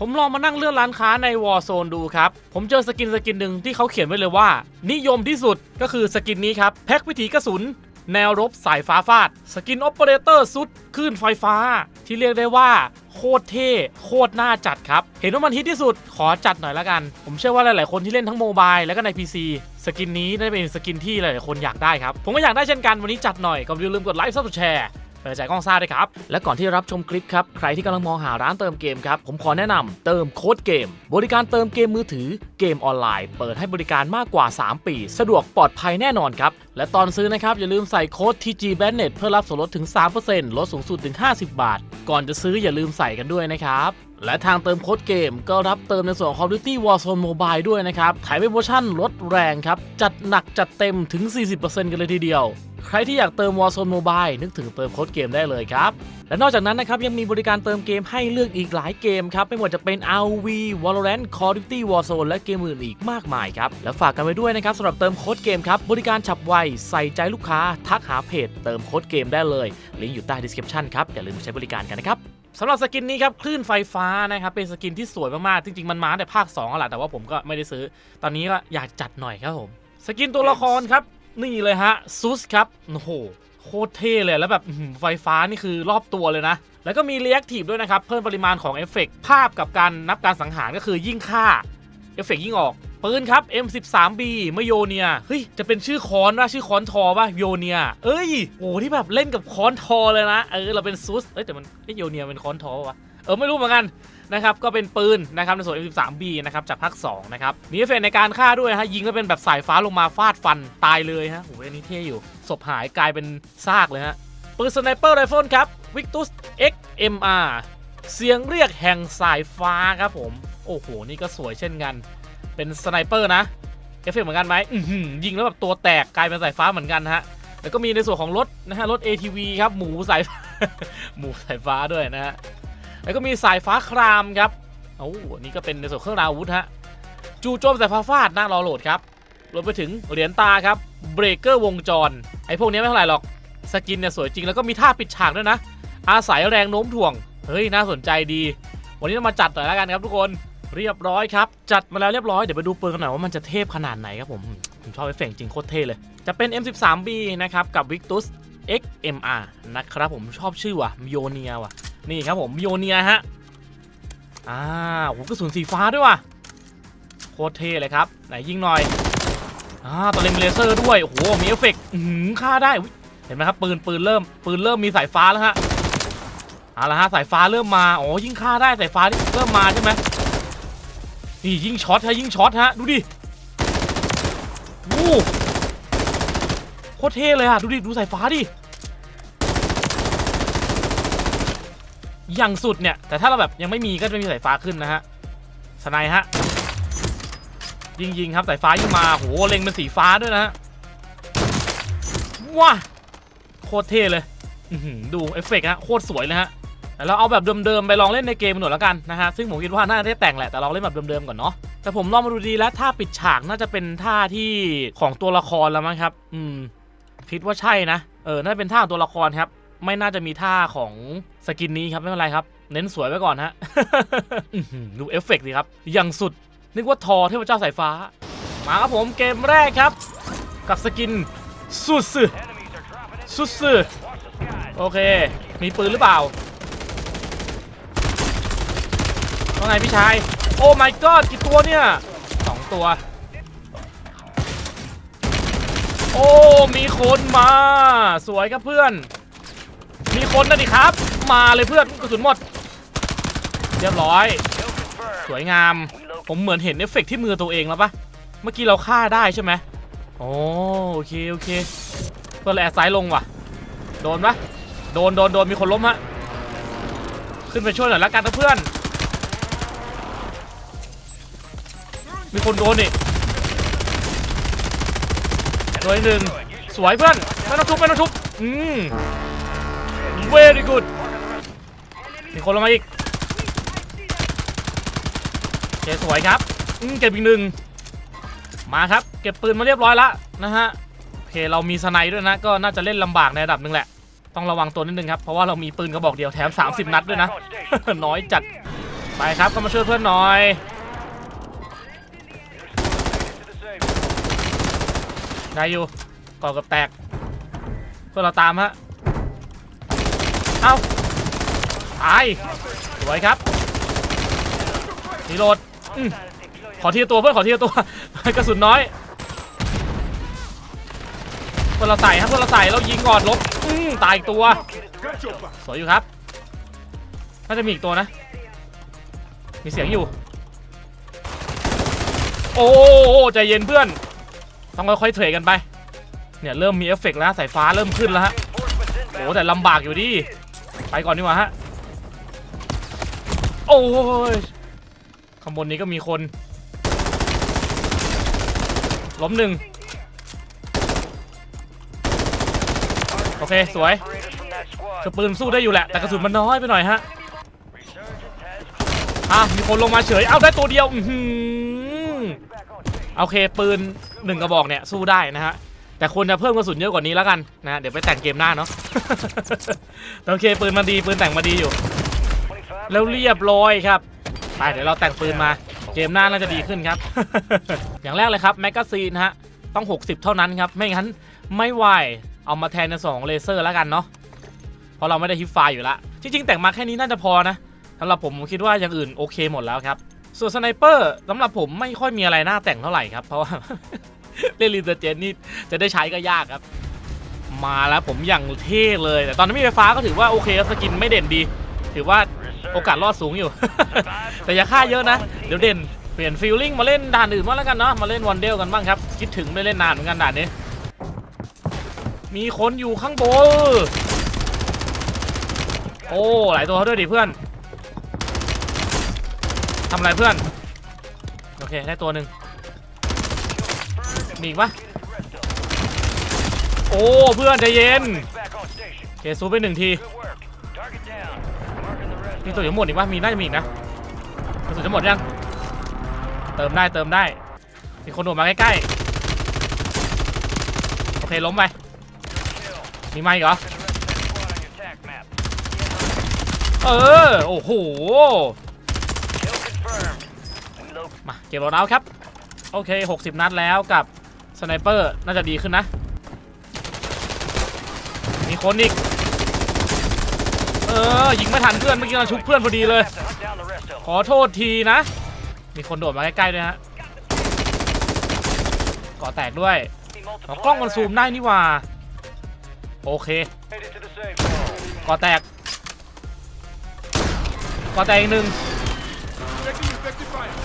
ผมลองมานั่งเลื่อนร้านค้าใน Warzone ดูครับ ผมเจอสกินสกินหนึ่งที่เขาเขียนไว้เลยว่า นิยมที่สุดก็คือสกินนี้ครับแพ็กวิถีกระสุน แนวรบสายฟ้าฟาด สกิน o อ e r a t o r สุดคลื่นไฟฟ้า ที่เรียกได้ว่า โคตรเท่โคตรน่าจัดครับ เห็นว่ามันฮิตที่สุดขอจัดหน่อยละกัน ผมเชื่อว่าหลาย ๆ คนที่เล่นทั้งโมบายแล้วก็ใน PC สกินนี้น่าจะเป็นสกินที่หลาย ๆ คนอยากได้ครับผมก็อยากได้เช่นกันวันนี้จัดหน่อยก็อย่าลืมกดไลค์ซับสไครต์แชร์ เปิดใจกล้องซ่าด้วยครับ และก่อนที่จะรับชมคลิปครับ ใครที่กำลังมองหาร้านเติมเกมครับ ผมขอแนะนำเติมโค้ดเกม บริการเติมเกมมือถือเกมออนไลน์ เปิดให้บริการมากกว่า 3 ปี สะดวกปลอดภัยแน่นอนครับ และตอนซื้อนะครับ อย่าลืมใส่โค้ด TG b a n n e t เพื่อรับส่วนลดถึง 3%ลดสูงสุดถึง 50 บาท ก่อนจะซื้ออย่าลืมใส่กันด้วยนะครับและทางเติมโค้ดเกมก็รับเติมในส่วนของ Call of Duty Warzone Mobile ด้วยนะครับ ขายเป็นโปรโมชั่นลดแรงครับ จัดหนักจัดเต็มถึง 40%กันเลยทีเดียว ใครที่อยากเติม Warzone Mobile นึกถึงเติมโค้ดเกมได้เลยครับ และนอกจากนั้นนะครับยังมีบริการเติมเกมให้เลือกอีกหลายเกมครับ ไม่ว่าจะเป็น RV Valorant Call of Duty Warzone และเกมอื่นอีกมากมายครับ และฝากกันไว้ด้วยนะครับสำหรับเติมโค้ดเกมครับบริการฉับไวใส่ใจลูกค้า ทักหาเพจเติมโค้ดเกมได้เลยลิงก์อยู่ใต้ description ครับอย่าลืมใช้บริการกันนะครับสำหรับสกินนี้ครับคลื่นไฟฟ้านะครับเป็นสกินที่สวยมากๆจริงๆมันมาแต่ภาค2อะแหละแต่ว่าผมก็ไม่ได้ซื้อ ตอนนี้ก็อยากจัดหน่อยครับผม สกินตัวละครครับ นี่เลยฮะซุสครับโอ้โหโคตรเท่เลยแล้วแบบไฟฟ้านี่คือรอบตัวเลยนะ แล้วก็มีเรียกทีฟด้วยนะครับ เพิ่มปริมาณของเอฟเฟกต์ภาพกับการนับการสังหารก็คือยิ่งฆ่าเอฟเฟกต์ยิ่งออกปืนครับ M13B มโยเนีย เฮ้ย จะเป็นชื่อคอนว่าชื่อคอนทอป่ะโยเนีย เอ้ย โอ้ที่แบบเล่นกับคอนทอเลยนะ เออ เราเป็นซุส เอ้ย แต่มันไอโยเนียเป็นคอนทอปะวะ เออ ไม่รู้เหมือนกัน นะครับก็เป็นปืนนะครับในส่วน M13B นะครับจากภาค2นะครับมีเอฟเฟกในการฆ่าด้วยฮะยิงแล้วเป็นแบบสายฟ้าลงมาฟาดฟันตายเลยฮะโอ้ยอันนี้เท่อยู่ศพหายกลายเป็นซากเลยฮะปืนสไนเปอร์ไรเฟิลครับ Victus XMR เสียงเรียกแห่งสายฟ้าครับผม โอ้โห นี่ก็สวยเช่นกัน เป็นสไนเปอร์นะ เอฟเฟกเหมือนกันไหมยิงแล้วแบบตัวแตกกลายเป็นสายฟ้าเหมือนกันฮะ แล้วก็มีในส่วนของรถนะฮะ รถ ATV ครับ หมูสายหมูสายฟ้าด้วยนะฮะ แล้วก็มีสายฟ้าครามครับโอ้โนี่ก็เป็นในส่วนเครื่องรางอาวุธฮะ จูโจมสายฟ้าฟาดหน้ารอโหลดครับรวมไปถึงเหรียญตาครับ เบรกเกอร์วงจร ไอ้พวกนี้ไม่เท่าไหร่หรอก สกินเนี่ยสวยจริงแล้วก็มีท่าปิดฉากด้วยนะ อาศัยแรงโน้มถ่วง เฮ้ย น่าสนใจดี วันนี้เรามาจัดหน่อยแล้วกันครับทุกคน เรียบร้อยครับ จัดมาแล้วเรียบร้อย เดี๋ยวไปดูปืนกันหน่อยว่ามันจะเทพขนาดไหนครับผม ผมชอบเอฟเฟกต์จริงโคตรเท่เลย จะเป็น M13B นะครับ กับ Victus XMR นะครับผมชอบชื่อว่ะมิโยเนียว่ะ นี่ครับผมโยเนียฮะอ่าโหกระสุนสีฟ้าด้วยว่ะโคตรเท่เลยครับ ไหนยิงหน่อยอ่าตัวเลนส์เลเซอร์ด้วยโอ้โหมีเอฟเฟกต์หือฆ่าได้เห็นไหมครับปืนปืนเริ่มปืนเริ่มมีสายฟ้าแล้วฮะเอาละฮะสายฟ้าเริ่มมาอ๋อยิ่งฆ่าได้สายฟ้านี่เริ่มมาใช่ไหมนี่ยิ่งช็อตฮะยิ่งช็อตฮะดูดิโอ้โคตรเท่เลยอะดูดิดูสายฟ้าดิ อย่างสุดเนี่ย แต่ถ้าเราแบบยังไม่มีก็จะไม่มีสายฟ้าขึ้นนะฮะสไนฮะยิงยิงครับสายฟ้ายิงมาโหเล็งเป็นสีฟ้าด้วยนะฮะว้าโคตรเท่เลยดูเอฟเฟกต์ฮะโคตรสวยเลยฮะแต่เราเอาแบบเดิมๆไปลองเล่นในเกมหน่อยแล้วกันนะฮะซึ่งผมคิดว่าน่าจะได้แต่งแหละแต่ลองเล่นแบบเดิมๆก่อนเนาะแต่ผมลองมาดูดีแล้วท่าปิดฉากน่าจะเป็นท่าที่ของตัวละครแล้วมั้งครับ อืมคิดว่าใช่นะเออน่าจะเป็นท่าของตัวละครครับ ไม่น่าจะมีท่าของสกินนี้ครับไม่เป็นไรครับ เน้นสวยไว้ก่อนฮะดูเอฟเฟกต์สิครับ อย่างสุด นึกว่าทอเทพเจ้าสายฟ้า มาครับผมเกมแรกครับ กับสกินสุดสึสุดสึโอเค มีปืนหรือเปล่าว่าไงพี่ชาย โอ้ my god กี่ตัวเนี่ยสองตัว โอ้ มีคนมา สวยครับเพื่อน คนนะดิครับ มาเลยเพื่อนกระสุนหมด เรียบร้อย สวยงาม ผมเหมือนเห็นเอฟเฟกต์ที่มือตัวเองแล้วปะเมื่อกี้เราฆ่าได้ใช่ไหมโอ้โอเคโอเคเพื่อนเลยแอดซ้ายลงว่ะ โดนปะโดนโดนโดนมีคนล้มฮะ ขึ้นไปช่วยหน่อยละกันนะเพื่อน มีคนโดนนี่ตัวหนึ่งสวยเพื่อนไม่ต้องทุบไม่ต้องทุบอืม very good มีคนลงมาอีกเคสวยครับเก็บอีกหนึ่งมาครับ เก็บปืนมาเรียบร้อยแล้วนะฮะโอเคเรามีสไนด์ด้วยนะ ก็น่าจะเล่นลำบากในระดับหนึ่งแหละ ต้องระวังตัวนิดนึงครับ เพราะว่าเรามีปืนกระบอกเดียวแถม 30 นัดด้วยนะ น้อยจัด ไปครับเข้ามาช่วยเพื่อนหน่อยได้อยู่ก่อกับแตกเพื่อนเราตามฮะ เอ้าตายสวยครับรีโหลดอืมขอทีละตัวเพื่อนขอทีละตัว กระสุนน้อยเพื่อนเราใส่ครับเพื่อนเราใส่แล้วยิงก่อนลบอืมตายอีกตัว สวยอยู่ครับน่าจะมีอีกตัวนะ มีเสียงอยู่ โอ้ใจเย็นเพื่อน ต้องค่อยๆเทรดกันไป เนี่ยเริ่มมีเอฟเฟกต์แล้วสายฟ้าเริ่มขึ้นแล้วฮะโอ้แต่ลำบากอยู่ดิ ไปก่อนดีกว่าฮะ โอ้ยข้างบนนี้ก็มีคน ล้มหนึ่ง โอเค สวยคือปืนสู้ได้อยู่แหละ แต่กระสุนมันน้อยไปหน่อยฮะ อะ มีคนลงมาเฉย เอาได้ตัวเดียว อือโอเค ปืนหนึ่งกระบอกเนี่ย สู้ได้นะฮะ แต่ควรจะเพิ่มกระสุนเยอะกว่านี้แล้วกันนะเดี๋ยวไปแต่งเกมหน้าเนาะโอเคปืนมันดีปืนแต่งมาดีอยู่ แล้วเรียบร้อยครับไปเดี๋ยวเราแต่งปืนมาเกมหน้าน่าจะดีขึ้นครับ อย่างแรกเลยครับแมกกาซีนฮะต้อง 60 เท่านั้นครับ ไม่งั้นไม่ไหวเอามาแทนในสองเลเซอร์แล้วกันเนาะเพราะเราไม่ได้ฮิปไฟอยู่ละจริงๆ แต่งมาแค่นี้น่าจะพอนะสำหรับผมผมคิดว่าอย่างอื่นโอเคหมดแล้วครับ ส่วนสไนเปอร์สำหรับผมไม่ค่อยมีอะไรน่าแต่งเท่าไหร่ครับเพราะว่า เล่นรีเซอร์เจนนี่จะได้ใช้ก็ยากครับ มาแล้วผมอย่างเท่เลย แต่ตอนนี้มีไฟฟ้าก็ถือว่าโอเคสกินไม่เด่นดี ถือว่าโอกาสรอดสูงอยู่ แต่อย่าฆ่าเยอะนะ เดี๋ยวเด่นเปลี่ยนฟีลลิ่งมาเล่นด่านอื่นบ้างแล้วกันเนาะมาเล่นวันเดลกันบ้างครับคิดถึงไม่เล่นนานเหมือนกันด่านนี้ มีคนอยู่ข้างบนโอ้หลายตัวเขาด้วยดิเพื่อนทำอะไรเพื่อน โอเค ได้ตัวหนึ่ง มีอีกปะโอ้เพื่อนใจเย็นเคซูไปหนึ่งทีมีตัวอยู่หมดอีกปะมีน่าจะมีอีกนะกระสุนจะหมดยัง เติมได้เติมได้ มีคนโดดมาใกล้ๆ โอเคล้มไป มีไม้เหรอ เออ โอ้โห มาเก็บรถเอาครับ โอเค 60 นัดแล้วกับ สไนเปอร์น่าจะดีขึ้นนะ มีคนอีก เออ ยิงไม่ทันเพื่อนเมื่อกี้เราชุบเพื่อนพอดีเลย ขอโทษทีนะ มีคนโดดมาใกล้ๆด้วยฮะก่อแตกด้วยเอากล้องมันซูมได้นี่หว่า โอเค ก่อแตก ก่อแตกอีกหนึ่ง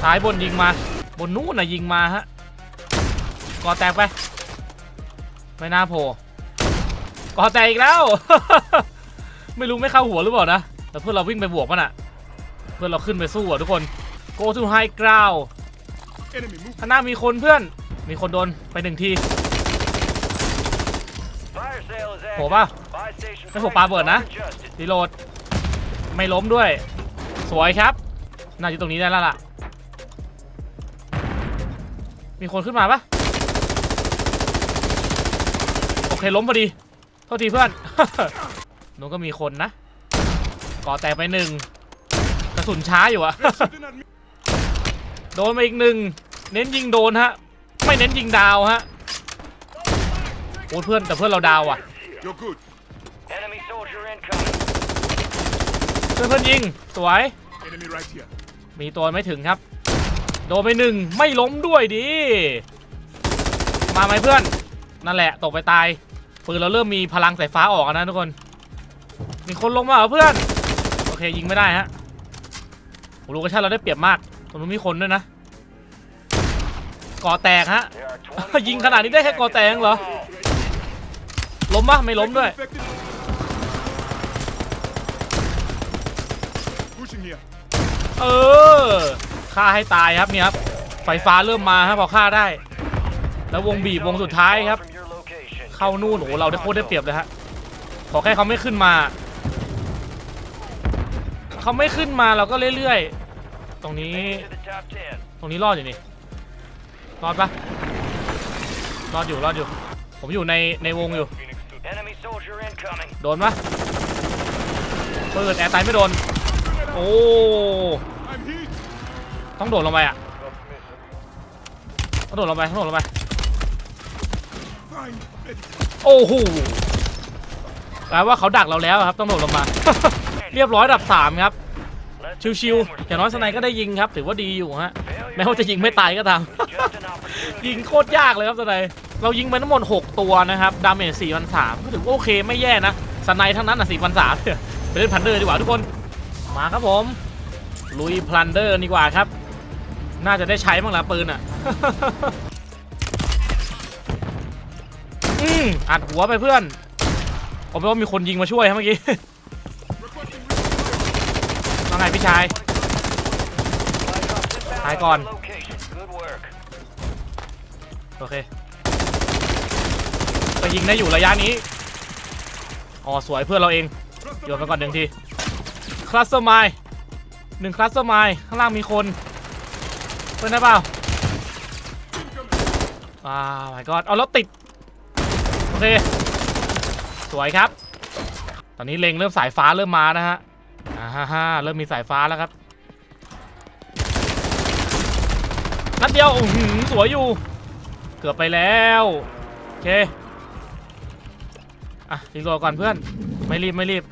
ซ้ายบนยิงมา บนนู้นนะยิงมาฮะ ก่อแตกไป ไม่น่าโผล่ก่อแตกอีกแล้ว ไม่รู้ไม่เข้าหัวหรือเปล่านะ แต่เพื่อนเราวิ่งไปบวกมันอะเพื่อนเราขึ้นไปสู้อะทุกคน go to high ground ข้างหน้ามีคนเพื่อน มีคนโดนไปหนึ่งทีโผล่ป่ะไม่โผล่ปาเบิดนะรีโหลด ไม่ล้มด้วย สวยครับ น่าจะตรงนี้ได้แล้วล่ะ มีคนขึ้นมาปะโอเคล้มพอดี โทษทีเพื่อน นู้นก็มีคนนะก่อแตกไปหนึ่งกระสุนช้าอยู่อะโดนมาอีกหนึ่งเน้นยิงโดนฮะ ไม่เน้นยิงดาวฮะโอ้เพื่อนแต่เพื่อนเราดาวอะเพื่อนเพื่อนยิงสวย มีตัวไม่ถึงครับ โดนไปหนึ่งไม่ล้มด้วยดิมาไหมเพื่อน นั่นแหละตกไปตาย ปืนเราเริ่มมีพลังสายฟ้าออกแล้วนะทุกคน มีคนลงมาเหรอเพื่อน โอเคยิงไม่ได้ฮะโอ้โลเคชั่นเราได้เปรียบมากตรงนู้นมีคนด้วยนะก่อแตกฮะ ยิงขนาดนี้ได้แค่ก่อแตกเหรอ ล้มปะไม่ล้มด้วย เออฆ่าให้ตายครับเนี่ยครับ ไฟฟ้าเริ่มมาครับพอฆ่าได้ แล้ววงบีบวงสุดท้ายครับ เข้านู่นโอ้โหเราได้โคตรได้เปรียบเลยฮะขอแค่เขาไม่ขึ้นมาเขาไม่ขึ้นมาเราก็เรื่อยๆ ตรงนี้ ตรงนี้รอดอยู่นี่รอดปะรอดอยู่รอดอยู่ ผมอยู่ในในวงอยู่ โดนปะเปิดแอร์ไตไม่โดน โอ้ต้องโดดลงไปอะต้องโดดลงไปต้องโดดลงไป โอ้โหแปลว่าเขาดักเราแล้วครับต้องโดดลงมา เรียบร้อยดับสามครับ ชิวๆอย่างน้อยสไนก็ได้ยิงครับ ถือว่าดีอยู่ฮะ แม้ว่าจะยิงไม่ตายก็ตาม ยิงโคตรยากเลยครับสไนเรายิงไปทั้งหมด 6 ตัวนะครับ ดาเมจ4 0 0ก็ถือว่าโอเคไม่แย่นะสไนทั้งนั้นอะ4 0 0เนี่ยไปเล่นพันเดอร์ดีกว่าทุกคน มาครับผม ลุยพลันเดอร์ดีกว่าครับ น่าจะได้ใช้บ้างละปืนอะ อืมอัดหัวไปเพื่อนผมว่ามีคนยิงมาช่วยครับเมื่อกี้ว่าไงพี่ชายตายก่อน โอเคไปยิงได้อยู่ระยะนี้ อ๋อ สวยเพื่อนเราเอง โยนไปก่อนหนึ่งที คลัสเตอร์ไมล์หนึ่งคลัสเตอร์ไมล์ข้างล่างมีคน เพื่อนได้เปล่าอ่าไม่กอดเอาแล้วติด โอเคสวยครับ ตอนนี้เล็งเริ่มสายฟ้าเริ่มมานะฮะอ่าฮ่าฮ่าเริ่มมีสายฟ้าแล้วครับนัดเดียวอื้อหือสวยอยู่ เกือบไปแล้วโอเคอะรีโหลดก่อนเพื่อนไม่รีบไม่รีบ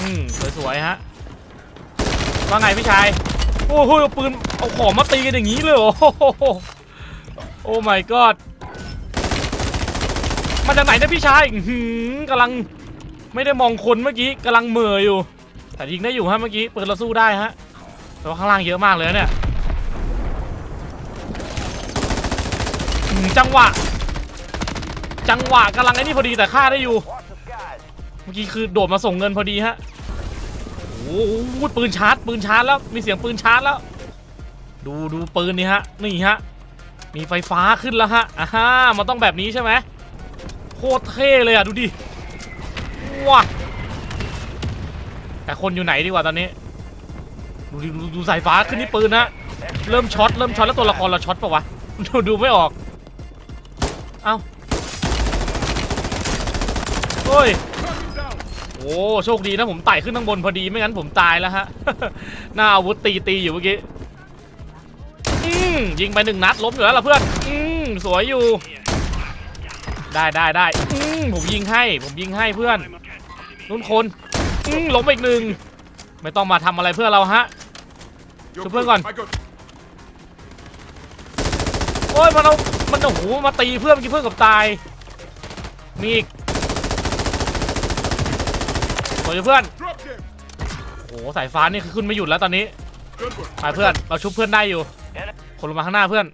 อืมสวยๆฮะว่าไงพี่ชายโอ้โหปืนเอาของมาตีกันอย่างนี้เลยเหรอโอ้โหโอ้ my god มาจากไหนเนี่ยพี่ชายหือกำลังไม่ได้มองคนเมื่อกี้กำลังเหม่ออยู่ แต่ยิงได้อยู่ฮะเมื่อกี้เปืนเราสู้ได้ฮะแต่ว่าข้างล่างเยอะมากเลยเนี่ยจังหวะ จังหวะกำลังไอ้นี่พอดีแต่ฆ่าได้อยู่ เมื่อกี้คือโดดมาส่งเงินพอดีฮะโอ้โหปืนชาร์จปืนชาร์จแล้วมีเสียงปืนชาร์จแล้ว ดูดูปืนนี่ฮะนี่ฮะมีไฟฟ้าขึ้นแล้วฮะอ่ามันต้องแบบนี้ใช่ไหม โคตรเท่เลยอะดูดิว้าแต่คนอยู่ไหนดีกว่าตอนนี้ ดูดูดูสายฟ้าขึ้นที่ปืนนะเริ่มช็อตเริ่มช็อตแล้วตัวละครเราช็อตปะวะดูดูไม่ออก เอ้าเฮ้ยโอ้โชคดีนะผมไต่ขึ้นข้างบนพอดีไม่งั้นผมตายแล้วฮะหน้าอาวุธตีตีอยู่เมื่อกี้ยิงไปหนึ่งนัดล้มอยู่แล้วล่ะเพื่อนอืมสวยอยู่ ได้ได้ได้ผมยิงให้ ผมยิงให้เพื่อนนุ่นคนล้มอีกหนึ่งไม่ต้องมาทำอะไรเพื่อเราฮะ You're Super good. gun. I got โอ้ยมันเอามันโอ้โหมาตีเพื่อนกี้เพื่อนกับตายมีอีกสวยอยเพื่อนโอ้โหสายฟ้านี่คือขึ้นไม่หยุดแล้วตอนนี้ไปเพื่อนเราชุบเพื่อนได้อยู่ คนลงมาข้างหน้าเพื่อน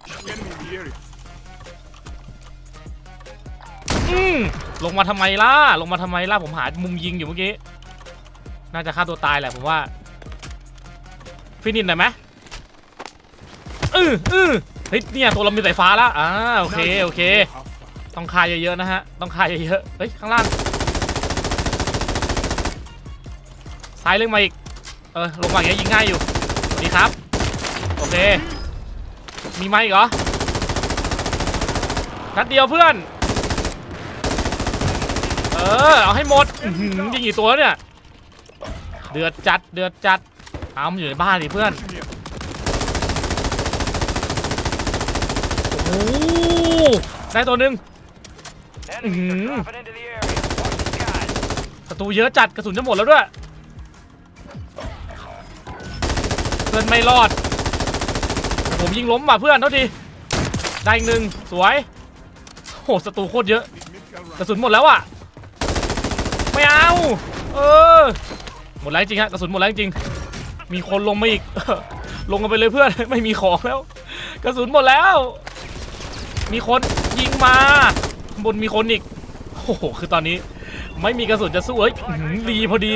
อืมลงมาทำไมล่ะ ลงมาทำไมล่ะ ผมหามุมยิงอยู่เมื่อกี้ น่าจะฆ่าตัวตายแหละผมว่า ฟินิชหน่อยไหมอืออือเฮ้ยเนี่ยตัวเรามีสายฟ้าแล้วอ่าโอเคโอเค ต้องฆ่าเยอะๆนะฮะ ต้องฆ่าเยอะๆเฮ้ยข้างล่าง ซ้ายเรื่องมาอีก เออลงมาอย่างเงี้ยยิงง่ายอยู่ดีครับ โอเค มีไหมอีกเหรอนัดเดียวเพื่อน เออเอาให้หมดอื้อหือยิงกี่ตัวแล้วเนี่ย เดือดจัดเดือดจัดเอามันอยู่ในบ้านดิเพื่อนโอ้โหได้ตัวหนึ่งศัตรูเยอะจัดกระสุนจะหมดแล้วด้วย เพื่อนไม่รอด ผมยิงล้มว่ะเพื่อนเท่าทีได้อีกหนึ่งสวยโหศัตรูโคตรเยอะ กระสุนหมดแล้วอะ ไม่เอา เออ หมดแล้วจริงฮะกระสุนหมดแล้วจริง มีคนลงมาอีก ลงกันไปเลยเพื่อน ไม่มีของแล้ว กระสุนหมดแล้ว มีคนยิงมา บนมีคนอีก โอ้โห คือตอนนี้ ไม่มีกระสุนจะสู้เอ้ยรีพอดี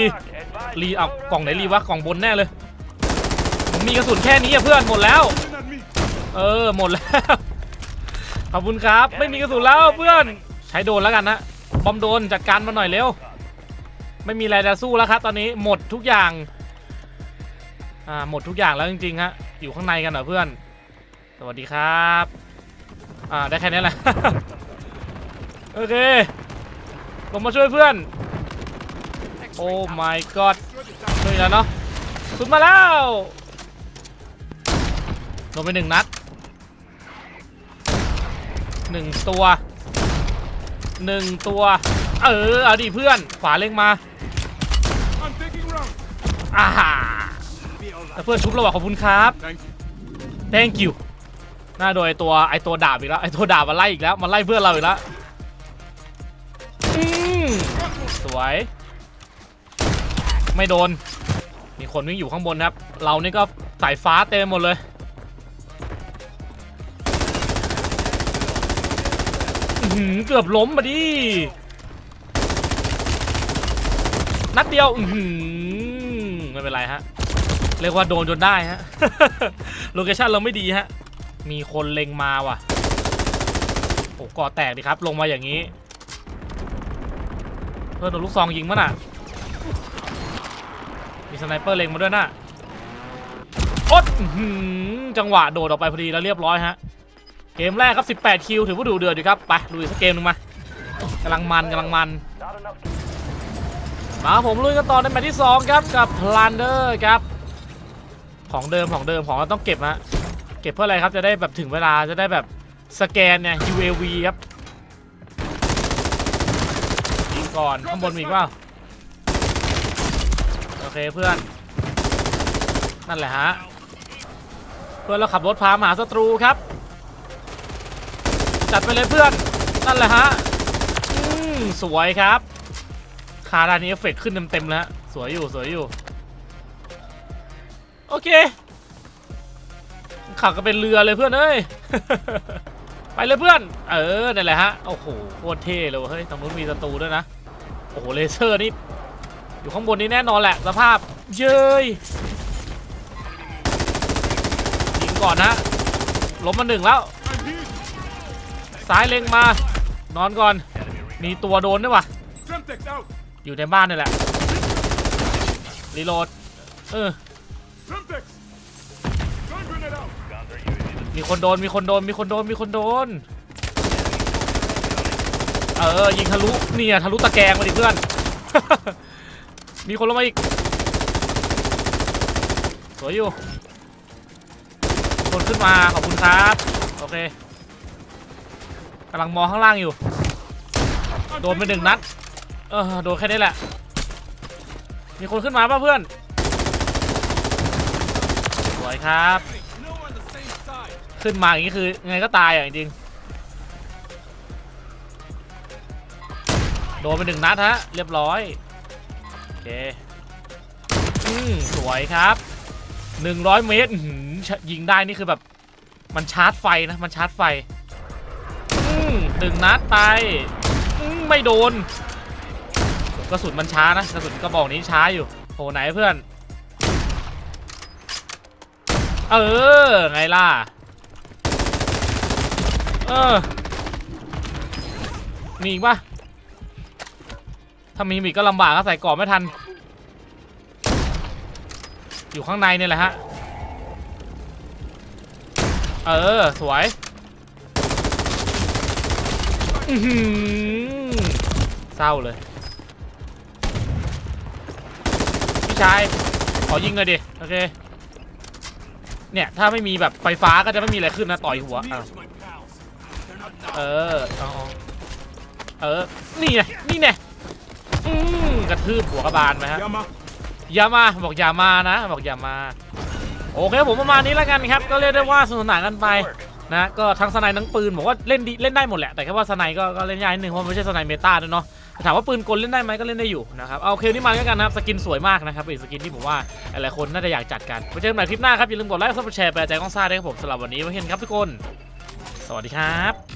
รีเอากล่องไหนรีวะ กล่องบนแน่เลยผมมีกระสุนแค่นี้อะเพื่อนหมดแล้ว เออ หมดแล้ว ขอบคุณครับ ไม่มีกระสุนแล้วเพื่อน ใช้โดนแล้วกันนะบอมโดนจัดการมาหน่อยเร็ว ไม่มีอะไรจะสู้แล้วครับ ตอนนี้หมดทุกอย่างอ่าหมดทุกอย่างแล้วจริงๆฮะอยู่ข้างในกันเหรอเพื่อน สวัสดีครับอ่าได้แค่นี้แหละ โอเคลงมาช่วยเพื่อน โอ้ my god ช่วยแล้วเนาะสุดมาแล้วโดนไปหนึ่งนัดหนึ่งตัวหนึ่งตัว เออ เอาดิเพื่อน ขวาเล็งมา อ่าแต่เพื่อนชุบเราบอกขอบคุณครับ Thank you. หน้าโดยไอตัวไอตัวดาบอีกแล้วไอตัวดาบมาไล่อีกแล้วมาไล่เพื่อนเราอีกแล้วสวย ไม่โดน มีคนวิ่งอยู่ข้างบนครับ เรานี่ก็สายฟ้าเต็มหมดเลยเกือบล้มมาดิ นัดเดียว อือหือ ไม่เป็นไรฮะ เรียกว่าโดนจนได้ฮะ โลเคชั่นเราไม่ดีฮะ มีคนเล็งมาว่ะโอ้ก่อแตกดิครับ ลงมาอย่างนี้ เพื่อนโดนลูกซองยิงมั้งน่ะ มีสไนเปอร์เล็งมาด้วยน่ะอดอื้อหือจังหวะโดดออกไปพอดีแล้วเรียบร้อยฮะ เกมแรกครับ 18 คิวถือว่าดูเดือดดีครับ ไปลุยสักเกมหนึงมากำลังมันกำลังมัน มาผมลุยกันต่อในแมตช์ที่ 2 ครับกับ Plunder ครับ ของเดิมของเดิมของเราต้องเก็บฮะเก็บเพื่ออะไรครับจะได้แบบถึงเวลาจะได้แบบสแกนเนี่ย UAV ครับยิงก่อนข้างบนมีอีกเปล่าโอเคเพื่อนนั่นแหละฮะเพื่อนเราขับรถพามาหาศัตรูครับ จัดไปเลยเพื่อนนั่นแหละฮะอืมสวยครับ คาด้านนี้เอฟเฟกขึ้นเต็มๆแล้วสวยอยู่สวยอยู่ โอเคขับก็เป็นเรือเลยเพื่อนเอ้ย ไปเลยเพื่อน เออนั่นแหละฮะ โอ้โหโคตรเท่เลยเฮ้ยตรงนู้นมีศัตรูด้วยนะ โอ้โห เลเซอร์นี่ อยู่ข้างบนนี้แน่นอนแหละ สภาพ เย้ยยิงก่อนนะล้มมาหนึ่งแล้ว ซ้ายเล็งมา นอนก่อน มีตัวโดนด้วยวะ อยู่ในบ้านนี่แหละ รีโหลด เออ มีคนโดน มีคนโดน มีคนโดน มีคนโดน เออ ยิงทะลุ เนี่ยทะลุตะแกรงมาดิเพื่อน มีคนลงมาอีก สวยอยู่ คนขึ้นมา ขอบคุณครับ โอเคกำลังมองข้างล่างอยู่ โดนไปหนึ่งนัด เออโดนแค่นี้แหละ มีคนขึ้นมาป่ะเพื่อน สวยครับ ขึ้นมาอย่างนี้คือไงก็ตายอะจริงโดนไปหนึ่งนัดฮะ เรียบร้อย โอเค อืมสวยครับ100เมตรอื้อหือยิงได้นี่คือแบบ มันชาร์จไฟนะ มันชาร์จไฟอืมหนึ่งนัดไปอืมไม่โดน กระสุนมันช้านะกระสุนกระบอกนี้ช้าอยู่โหไหนเพื่อน เออไงล่ะเออมีอีกปะถ้ามีมีกก็ลำบากก็ใส่กรอบไม่ทัน อยู่ข้างในเนี่ยแหละฮะ เออ สวยอือหือเศร้าเลย ชาย ขอยิงเลยดิ โอเค เนี่ย ถ้าไม่มีแบบไฟฟ้าก็จะไม่มีอะไรขึ้นนะ ต่อยหัวอะเออเอาเออ นี่ไงนี่ไงอืมกระทืบหัวกระบาลไหมฮะ อย่ามา บอกอย่ามานะ บอกอย่ามา โอเคผมประมาณนี้แล้วกันครับ ก็เรียกได้ว่าสนุกสนานกันไปนะก็ทั้งสไนด์ทั้งปืนบอกว่าเล่นดีเล่นได้หมดแหละแต่แค่ว่าสไนด์ก็ก็เล่นยากนิดนึงเพราะมันไม่ใช่สไนด์เมตาด้วยเนาะ ถามว่าปืนกลเล่นได้ไหมก็เล่นได้อยู่นะครับเอาเคนี่มาแล้วกันนะครับสกินสวยมากนะครับเป็นสกินที่ผมว่าหลายๆคนน่าจะอยากจัดกันไว้เจอกันใหม่คลิปหน้าครับอย่าลืมกดไลค์กดแชร์ไปนกำลังใจกล้องซ่าด้วยครับผมสำหรับวันนี้ไว้เห็นครับทุกคน สวัสดีครับ